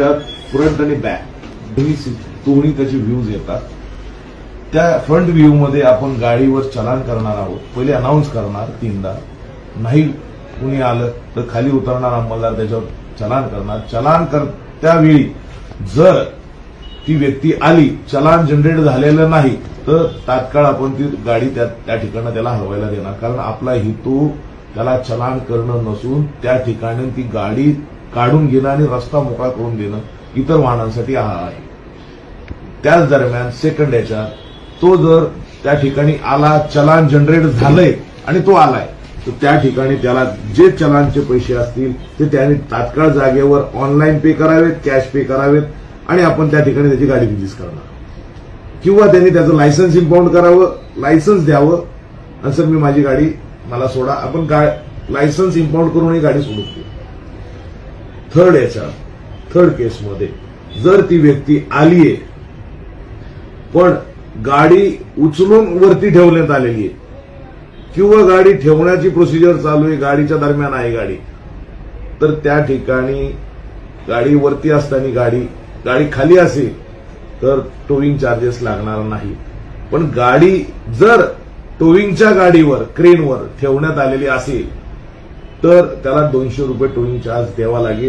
त्यात फ्रंट आणि बॅक दोन्ही दोन्ही त्याचे व्ह्यूज येतात. त्या फ्रंट व्ह्यू मध्ये आपण गाडीवर चलान करणार आहोत. पहिले अनाऊन्स करणार तीनदा. नाही कुणी आलं तर खाली उतरणार आम्हाला त्याच्यावर चलान करणार. चलान कर त्यावेळी जर ती व्यक्ती आली चलान जनरेट झालेलं नाही तर तात्काळ आपण ती गाडी त्या त्या ठिकाणी त्याला हलवायला देणार. कारण आपला हेतू त्याला चलान करणं नसून त्या ठिकाणी ती गाडी काढून घेणं आणि रस्ता मोकळा करून देणं इतर वाहनांसाठी हा आहे. त्याच दरम्यान सेकंड याच्यात तो जर त्या ठिकाणी आला चलान जनरेट झालंय आणि तो आलाय तर त्या ठिकाणी त्याला जे चलानचे पैसे असतील ते त्याने तात्काळ जागेवर ऑनलाईन पे करावेत कॅश पे करावेत आणि आपण त्या ठिकाणी त्याची गाडी रिलीज करणार. किंवा त्यांनी त्याचं लायसन्स इम्पाऊंड करावं लायसन्स द्यावं. आणि सर मी माझी गाडी मला सोडा. आपण लायसन्स इम्पाऊंड करून ही गाडी सोडून थर्ड याच्या थर्ड केसमध्ये. जर ती व्यक्ती आलीये पण गाडी उचलून वरती ठेवण्यात आलेली आहे किंवा गाडी ठेवण्याची प्रोसिजर चालू आहे गाडीच्या दरम्यान आहे गाडी तर त्या ठिकाणी गाडी वरती असताना गाडी गाडी खाली असेल तर टोविंग चार्जेस लागणार नाही. पण गाडी जर टोविंगच्या गाडीवर क्रेनवर ठेवण्यात आलेली असेल तर त्याला दोनशे रुपये टोईंग चार्ज द्यावा लागेल.